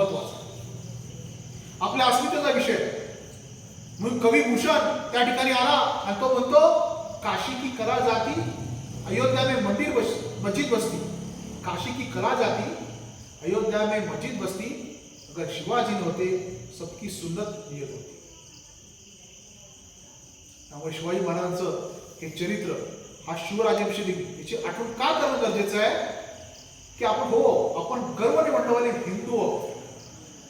महत्त्वाचा. आपल्या अस्मितेचा विषय. म्हणून कवी भूषण त्या ठिकाणी आला आणि तो म्हणतो काशी की कला जाती अयोध्या में मंदिर बस मस्जिद बसती. काशी की कला जाती अयोध्या में मस्जिद बसती अगर शिवाजी नव्हते सबकी सुन्नत नियत होती. त्यामुळे शिवाजी महाराजांचं हे चरित्र हा शिवराजेविषयी याची आठवण का करणं गरजेचं आहे? की आपण हो आपण गर्व म्हटलं हिंदू आहोत.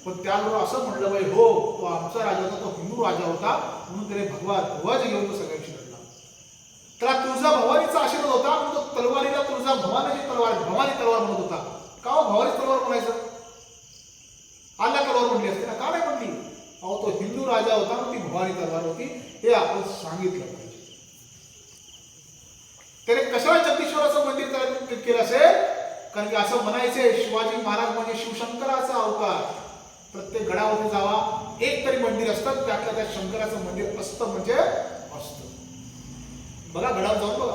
पण त्याबरोबर असं म्हटलं पाहिजे हो तो आमचा राजा होता तो हिंदू राजा होता म्हणून त्याने भगवा ध्वज घेऊन तो सगळ्यांशी लढला. त्याला तुळजा भवानीचा आशीर्वाद होता म्हणून तो तलवारीला तुळजा भवानीची तलवार भवानी तलवार म्हणत होता. का हो भवानी तलवार म्हणायचं आल्या तलवार म्हणली असते ना का नाही म्हणली? अहो तो हिंदू राजा होता म्हणून ती भवानी तलवार होती हे आपण सांगितलं पाहिजे. त्याने कशाला जगदीश्वराचं मंदिर केलं असेल? कारण की असं म्हणायचे शिवाजी महाराज म्हणजे शिवशंकराचा अवतार. प्रत्येक गडावरती जावा. एक तरी मंदिर असतं त्यातल्या त्या शंकराचं मंदिर असतं म्हणजे असतं बघा गडावर जाऊन बघा.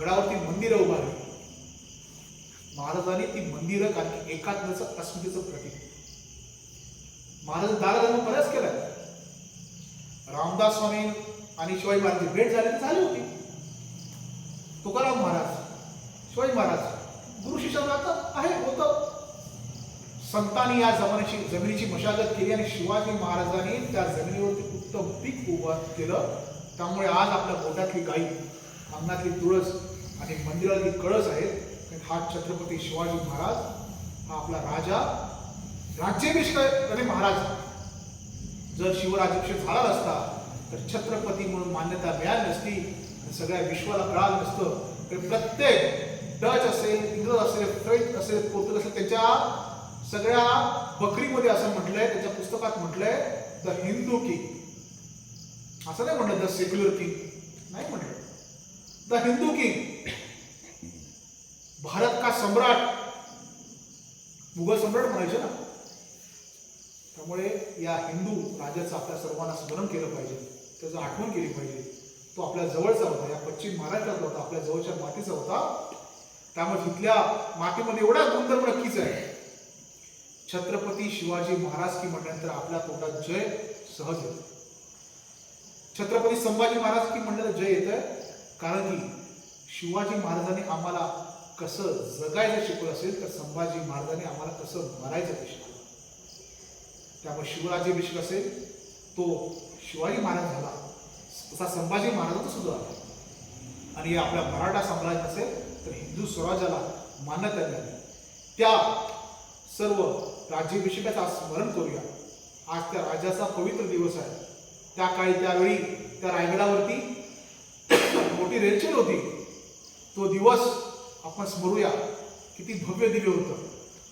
गडावरती मंदिरं उभारली महाराजांनी ती मंदिरं कारण की एकात्मचं अस्मितेचं प्रतीक. महाराज दाराधर्म बऱ्याच केलाय. रामदास स्वामी आणि शिवाजी महाराज भेट झाली ती झाली होती. तुकाराम महाराज शिवाजी महाराज गुरु शिष्य आहे होतं. संतांनी या जमिनीची जमिनीची मशागत केली आणि शिवाजी महाराजांनी त्या जमिनीवरती उत्तम पीक उभं केलं. त्यामुळे आज आपल्या पोटातली गाई अंगणातली तुळस आणि मंदिरातली कळस आहेत. हा छत्रपती शिवाजी महाराज हा आपला राजा राज्याभिषेक आणि महाराज. जर शिवराजाभिषेक झाला नसता तर छत्रपती म्हणून मान्यता मिळाली नसती आणि सगळ्या विश्वाला कळालं नसतं. तर प्रत्येक डच असेल इंग्रज असेल फ्रेंच असेल पोर्तुगीज असेल त्याच्या सगळ्या बकरीमध्ये असं म्हटलंय त्याच्या पुस्तकात म्हटलंय द हिंदू किंग. असं नाही म्हटलं द सेक्युलर किंग. नाही म्हटलं. The Hindu king. भारत का सम्राट? मुघल सम्राट म्हणायचे ना. त्यामुळे या हिंदू राजाचं आपल्या सर्वांना स्मरण केलं पाहिजे. त्याचं आठवण केली पाहिजे. तो आपल्या जवळचा होता या पश्चिम महाराष्ट्रातला होता आपल्या जवळच्या मातीचा होता. त्यामुळे तिथल्या मातीमध्ये एवढा गुणधर्म नक्कीच आहे. छत्रपती शिवाजी महाराज की म्हटल्यानंतर आपल्या तोंडात जय सहज येतो. छत्रपती संभाजी महाराज की म्हटलं तर जय येतं. कारण की शिवाजी महाराजांनी आम्हाला कसं जगायचं शिकवलं असेल तर संभाजी महाराजांनी आम्हाला कसं मरायचं ते शिकवलं. त्यामुळे शिवराज्याभिषेक असेल तो शिवाजी महाराज झाला. तसा संभाजी महाराजांचा सुद्धा आला आणि आपल्या मराठा साम्राज्य असेल तर हिंदू स्वराज्याला मान्यता मिळाली. त्या सर्व राज्याभिषेकाचा स्मरण करूया. आज त्या राजाचा पवित्र दिवस आहे. त्या काळी त्यावेळी त्या रायगडावरती मोठी रेलचेल होती. तो दिवस आपण स्मरूया. किती भव्य दिव्य होतं.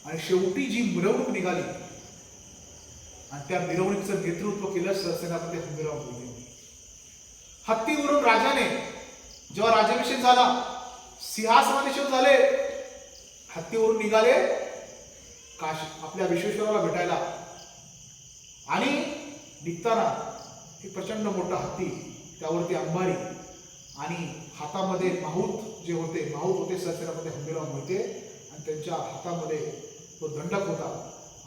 आणि शेवटी जी मिरवणूक निघाली. आणि त्या मिरवणुकीचं नेतृत्व केलं सरसेनापती हंबीराव मोदी हत्तीवरून राजाने जेव्हा राज्याभिषेक झाला सिंहासनाभिषेक झाले हत्तीवरून निघाले काश आपल्या विश्वेश्वराला भेटायला. आणि निघताना एक प्रचंड मोठा हत्ती त्यावरती अंबारी आणि हातामध्ये माहूत जे होते माहूत होते सरसेनापती हंबीराव मोहिते आणि त्यांच्या हातामध्ये तो दंडक होता.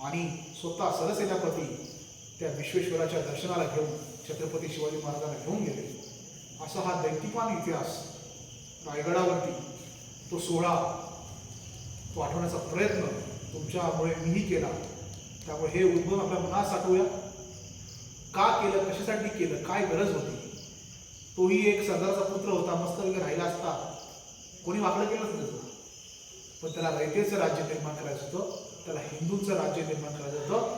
आणि स्वतः सरसेनापती त्या विश्वेश्वराच्या दर्शनाला घेऊन छत्रपती शिवाजी महाराजांना घेऊन गेले. असा हा दैतिकवान इतिहास रायगडावरती तो सोहळा तो आठवण्याचा प्रयत्न तुमच्यामुळे मीही केला. त्यामुळे हे उद्भव आपल्या मनात साठवूया. का केलं कशासाठी केलं काय गरज होती? तोही एक सरदारचा पुत्र होता मस्त वगैरे राहिला असता. कोणी वाकडं केलं नसतं त्याचं. पण त्याला रयतेचं राज्य निर्माण करायचं होतं. त्याला हिंदूंचं राज्य निर्माण करायचं होतं.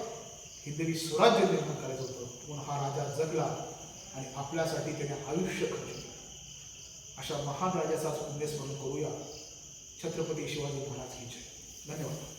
हिंदवी स्वराज्य निर्माण करायचं होतं. पण हा राजा जगला आणि आपल्यासाठी त्याने आयुष्य खर्च अशा महान राजाचा आज पुण्यस्मरण करूया. छत्रपती शिवाजी महाराज की जय. धन्यवाद.